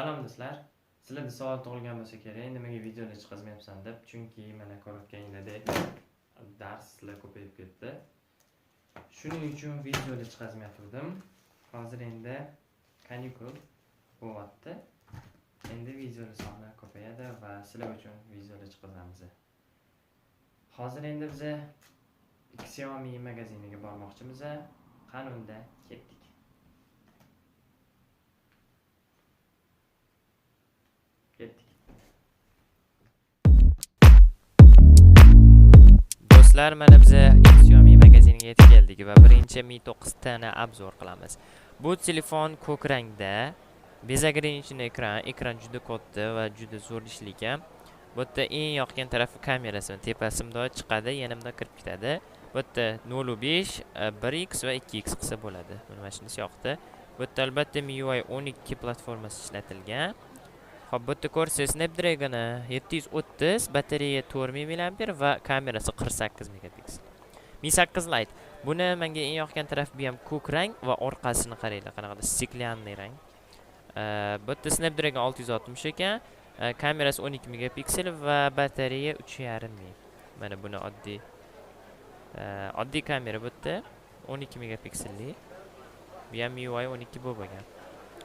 Salom do'stlar. Sizlarda savol tug'ilgan bo'lsa kerak, nimaga videoni chiqazmayapsan deb, chunki mana ko'rayotganinglardek darslar ko'payib ketdi. Shuning uchun videoni chiqazmayotgandim. Hozir endi kanikul bo'lyapti. Endi videoni soni ko'payadi va sizlar uchun videolar chiqazamiz. Hozir endi biz Xiaomi magaziniga bormoqchimiz. Qani unda. Ketdik. Do'stlar, mana biz Xiaomi magaziniga yetib keldik va birinchi Mi 9 tani obzor qilamiz. Bu telefon ko'k rangda, bezagrinchli ekran, ekran juda katta va juda zo'r ishlaykan. Bu yerda eng yoqgan tarafi kamerasi, tepasi bundoq chiqadi, yana bundoq kirib ketadi. Bu yerda 0.5, 1x va 2x qilsa bo'ladi. Mana shunisi yoqdi. Bu yerda albatta MIUI 12 platformasi ishlatilgan. Xo'p, bu yerda ko'rsangiz Snapdragon 730, batareya 4000 mAh va kamerasi 48 megapiksel. Mi 8 Lite. Buni menga eng yoqgan taraf bu ham ko'k rang va orqasini qaranglar, qanaqadir stiklyanniy rang. Bu yerda Snapdragon 660 ekan, kamerasi 12 megapiksel va batareya 3.5 ming. Mana buni oddiy oddiy kamera bu yerda 12 megapikselli. Bu ham MIUI 12 bo'lgan.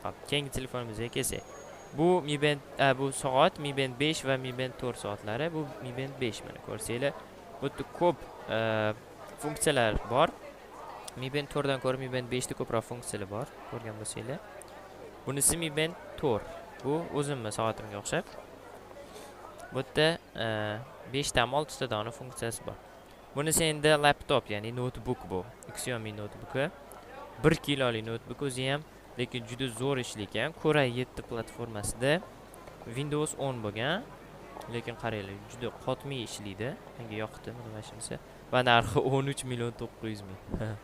Xo'p, keyingi telefonimizga kelsak. Bu Mi Band e, bu soat Mi Band 5 va Mi Band 4 soatlari. Bu Mi Band 5 mana ko'rsanglar. Bu yerda ko'p e, funksiyalar bor. Mi Band 4 dan ko'ra Mi Band 5 da ko'proq funksiyalar bor, ko'rgan bo'lsanglar. Bunisi Mi Band 4. Bu o'zimni soatimga o'xshab. Bu yerda 5 ta 6 ta dona funksiyasi bor. Bunisi endi laptop, ya'ni notebook bu. Xiaomi notebooki. 1 kilolik notebook o'zi ham lekin juda zo'r ishlaykan. Core 7 platformasida Windows 10 bo'lgan. Lekin qaranglar, juda qotmay ishlaydi. Menga yoqdi mana shunisi. Va narxi 13 million 900 ming.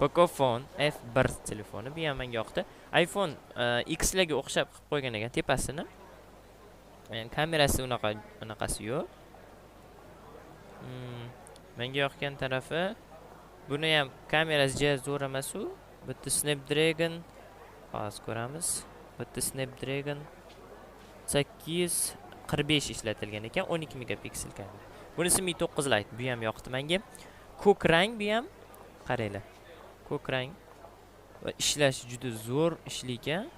Pocophone F1 telefoni bu ham menga yoqdi. iPhone X larga o'xshab qilib qo'ygan ekan tepasini. Yani kamerasi unaqa unaqasi yo'q. Hmm, menga yoqgan tarafi buni ham kamerasi juda zo'r emas-u. Bu yerda Snapdragon hozir ko'ramiz. Bu yerda Snapdragon 845 ishlatilgan ekan, 12 megapiksel kamera. Bunisi Mi 9 Lite, bu ham yoqdi menga. Ko'k rang bu ham. Qaranglar. Ko'k rang va ishlashi juda zo'r ishlaykan.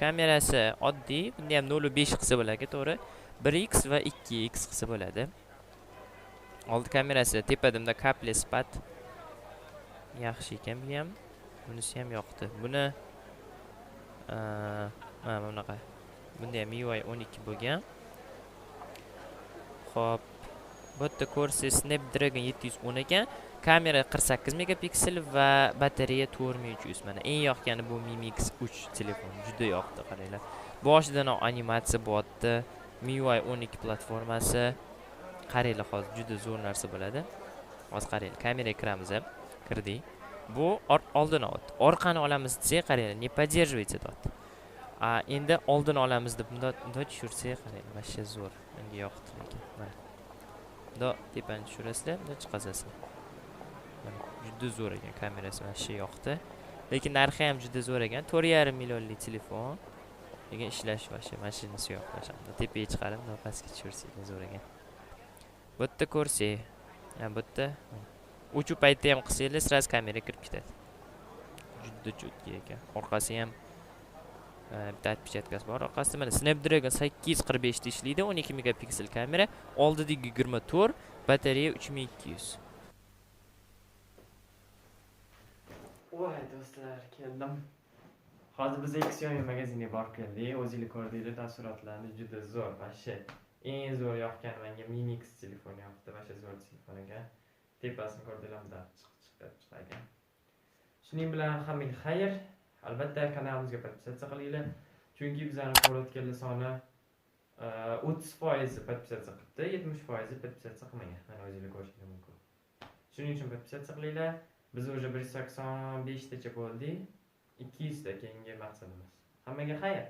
Kamerasi oddiy, bunda ham 0.5 qilsa bo'ladi, to'g'ri. 1x va 2x qilsa bo'ladi. Old kamerasi tepada bunda kaple spat yaxshi ekan bu ham. Bunisi ham yoqdi. Buni mana bunaqa. Bunda ham MIUI 12 bo'lgan. Xo'p, bu yerda ko'rsangiz Snapdragon 710 ekan. Kamera 48 megapiksel va batareya 4300. Mana eng yoqqani bu Mi Mix 3 telefon. Juda yoqdi, qaranglar. Boshidan animatsiya bo'lyapti. MIUI 12 platformasi. Qaranglar, hozir juda zo'r narsa bo'ladi. Hozir qaranglar, kameraga kiramiz ham. Kirdik. Bu oldin o'tdi. Orqani olamiz desak, qaranglar, не поддерживайте deyapti. A, endi oldin olamiz deb bundoq bundoq tushirsak, qaranglar, вообще zo'r. Menga yoqdi lekin. Mana. bundoq tepani tushirasizlar, bundoq chiqazasizlar. Juda zo'r ekan kamerasi, вообще yoqdi. Lekin narxi ham juda zo'r ekan. 4.5 millionlik telefon. Lekin ishlash вообще mashinasi yo'q. Mana tepaga chiqarib, pastga tushirsangiz zo'r ekan. Bu yerda ko'rsak, bu yerda uchuv paytda ham qilsanglar, sraz kamera kirib ketadi. Juda cho'tka ekan. Orqasi ham e, bitta отпечаткasi bor. Orqasida mana Snapdragon 845 da ishlaydi, 12 megapiksel kamera, oldidagi 24, batareya 3200. Voy do'stlar, keldim. Hozir biz Xiaomi magazinga borib keldik. O'zingiz ko'rdinglar, taassurotlarni juda zo'r, вообще Eng zo'r yoqqani menga minix telefoni yoqdi, вообще zo'r telefon ekan. Tepasini ko'rdinglar, chiqib ekan Shuning bilan hammaga xayr. Albatta kanalimizga подписаться qilinglar. Chunki bizani ko'rayotganlar soni e, 30% подписаться qilibdi, 70% подписаться qilmagan. Mana o'zinglar ko'rishingiz mumkin. Shuning uchun подписаться qilinglar. Biz уже 185 tacha bo'ldik. 200 ta keyingi maqsadimiz. Hammaga xayr.